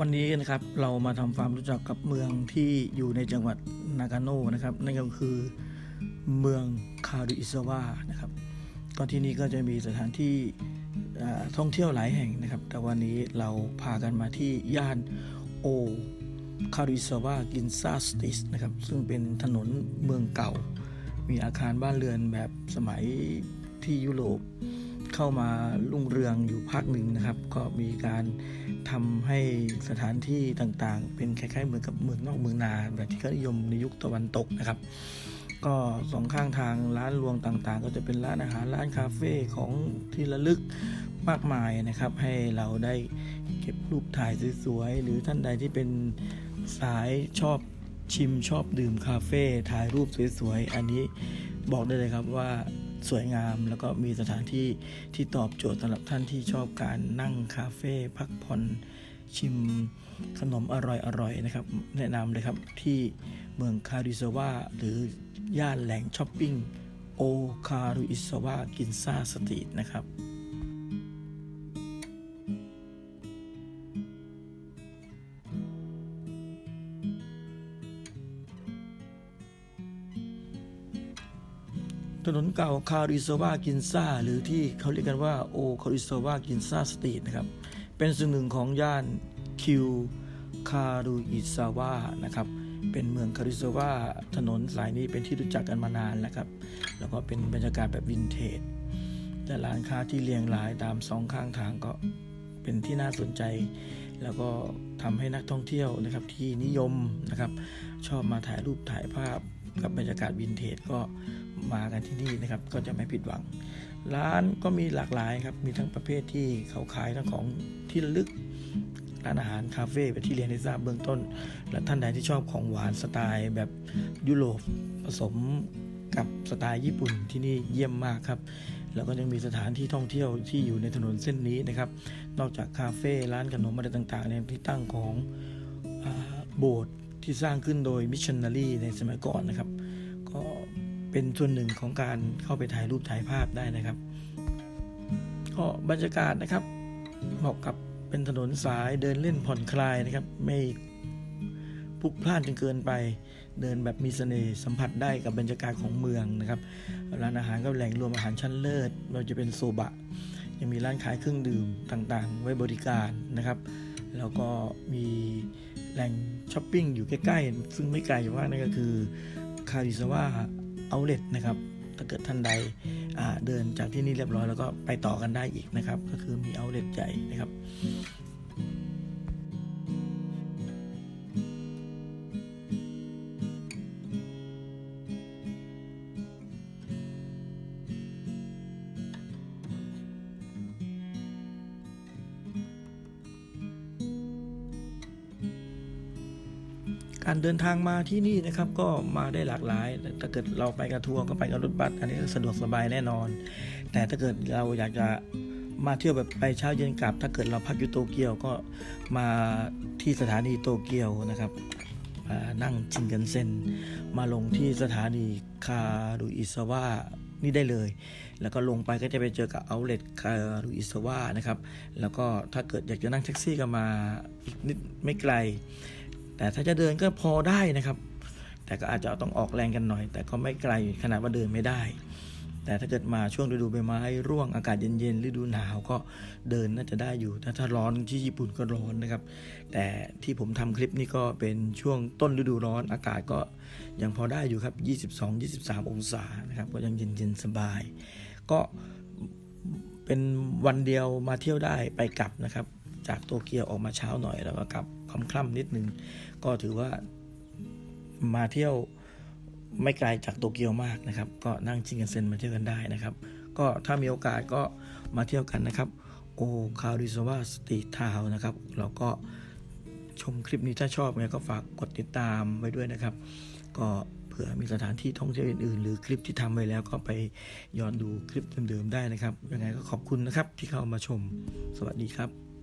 วันนี้นะครับเรามาทำความรู้จักกับเมืองที่อยู่ในจังหวัดนากาโน่นะครับนั่นก็คือเมืองคาริอิซาวะนะครับก็ที่นี่ก็จะมีสถานที่ท่องเที่ยวหลายแห่งนะครับ แต่วันนี้เราพากันมาที่ย่านโอคาริซาวะกินซาสติสนะครับซึ่งเป็นถนนเมืองเก่า มีอาคารบ้านเรือนแบบสมัยที่ยุโรป เข้ามารุ่งเรืองอยู่ภาคหนึ่งนะครับ ก็มีการทำให้สถานที่ต่างๆ เป็นคล้ายๆเหมือนกับเมืองนอกเมืองนา แบบที่เขานิยมในยุคตะวันตกนะครับ ก็สองข้างทางร้านรวงต่างๆ ก็จะเป็นร้านอาหารร้านคาเฟ่ของที่ระลึกมากมายนะครับ ให้เราได้เก็บรูปถ่ายสวยๆหรือท่านใดที่เป็นสายชอบชิมชอบดื่มคาเฟ่ถ่ายรูปสวยๆ อันนี้บอกได้เลยครับว่า สวยงาม แล้วก็มีสถานที่ที่ตอบโจทย์สำหรับท่านที่ชอบการนั่งคาเฟ่พักผ่อนชิมขนมอร่อยๆนะครับ แนะนำเลยครับที่เมืองคาริซาวาหรือย่านแหล่งช้อปปิ้งโอคาริซาวากินซาสตรีทนะครับ ถนนเก่าคาริโซวะกินซาหรือที่เขาเรียกกันว่าโอคาริโซวะกินซาสตรีทนะครับ เป็นส่วนหนึ่งของย่านคิวคารุอิซาวะนะครับ เป็นเมืองคาริโซวะถนนสายนี้เป็นที่รู้จักกันมานานแล้วครับ แล้วก็เป็นบรรยากาศแบบวินเทจ แต่ร้านค้าที่เรียงรายตามสองข้างทางก็เป็นที่น่าสนใจ แล้วก็ทำให้นักท่องเที่ยวนะครับที่นิยมนะครับ ชอบมาถ่ายรูปถ่ายภาพ กับบรรยากาศวินเทจก็มากันที่นี่นะครับ ก็จะไม่ผิดหวัง ร้านก็มีหลากหลายครับ มีทั้งประเภทที่เขาขายทั้งของที่ระลึกร้านอาหารคาเฟ่แบบที่เรียนให้ทราบเบื้องต้น และท่านใดที่ชอบของหวานสไตล์แบบยุโรปผสมกับสไตล์ญี่ปุ่นที่นี่เยี่ยมมากครับ แล้วก็ยังมีสถานที่ท่องเที่ยวที่อยู่ในถนนเส้นนี้นะครับ นอกจากคาเฟ่ร้านขนมอะไรต่างๆเนี่ยที่ตั้งของอาโบสถ์ ที่สร้างขึ้นโดยมิชชันนารีในสมัยก่อนนะครับ ก็เป็นส่วนหนึ่งของการเข้าไปถ่ายรูปถ่ายภาพได้นะครับก็บรรยากาศนะครับเหมาะกับเป็นถนนสายเดินเล่นผ่อนคลายนะครับ ไม่พลุกพล่านจนเกินไป เดินแบบมีเสน่ห์สัมผัสได้กับบรรยากาศของเมืองนะครับร้านอาหารก็แหล่งรวมอาหารชั้นเลิศเราจะเป็นโซบะ ยังมีร้านขายเครื่องดื่มต่างๆ ไว้บริการนะครับ แล้วก็มีแหล่งช้อปปิ้งอยู่ใกล้ๆ ซึ่งไม่ไกลมากนั่นก็คือคาริซาวะเอาเลตนะครับถ้าเกิดท่านใดเดินจากที่นี่เรียบร้อยแล้วก็ไปต่อกันได้อีกนะครับ ก็คือมีเอาเลตใหญ่นะครับ การเดินทางมาที่นี่นะครับก็มาได้หลากหลาย ถ้าเกิดเราไปกับทัวร์ก็ไปกับรถบัสอันนี้สะดวกสบายแน่นอน แต่ถ้าเกิดเราอยากจะมาเที่ยวแบบไปเช้าเย็นกลับ ถ้าเกิดเราพักอยู่โตเกียวก็มาที่สถานีโตเกียวนะครับมานั่งชินกันเซ็นมาลงที่สถานีคารุอิซาวะนี่ได้เลย แล้วก็ลงไปก็จะไปเจอกับเอาเล t คารุอิซาวะนะครับ แล้วก็ถ้าเกิดอยากจะนั่งแท็กซี่ก็มาอีกนิดไม่ไกล แต่ถ้าจะเดินก็พอได้นะครับ แต่ก็อาจจะต้องออกแรงกันหน่อย แต่ก็ไม่ไกลขนาดว่าเดินไม่ได้ แต่ถ้าเกิดมาช่วงฤดูใบไม้ร่วงอากาศเย็นๆฤดูหนาวก็เดินน่าจะได้อยู่ถ้าถ้าร้อนที่ญี่ปุ่นก็ร้อนนะครับ แต่ที่ผมทำคลิปนี้ก็เป็นช่วงต้นฤดูร้อนอากาศก็ยังพอได้อยู่ครับ 22-23 องศานะครับก็ยังเย็นๆสบาย ก็เป็นวันเดียวมาเที่ยวได้ไปกลับนะครับ จากโตเกียวออกมาเช้าหน่อยแล้วก็กลับ คล่ำๆนิดนึง ก็ถือว่ามาเที่ยวไม่ไกลจากโตเกียวมากนะครับ ก็นั่งชิงกันเซ็นมาเที่ยวกันได้นะครับ ก็ถ้ามีโอกาสก็มาเที่ยวกันนะครับ โอคาริซวะสตีทาวนะครับแล้วก็ชมคลิปนี้ถ้าชอบไงก็ฝากกดติดตามไว้ด้วยนะครับ ก็เผื่อมีสถานที่ท่องเที่ยวอื่นๆ หรือคลิปที่ทำไว้แล้วก็ไปย้อนดูคลิปเดิมๆได้นะครับ ยังไงก็ขอบคุณนะครับที่เข้ามาชม สวัสดีครับ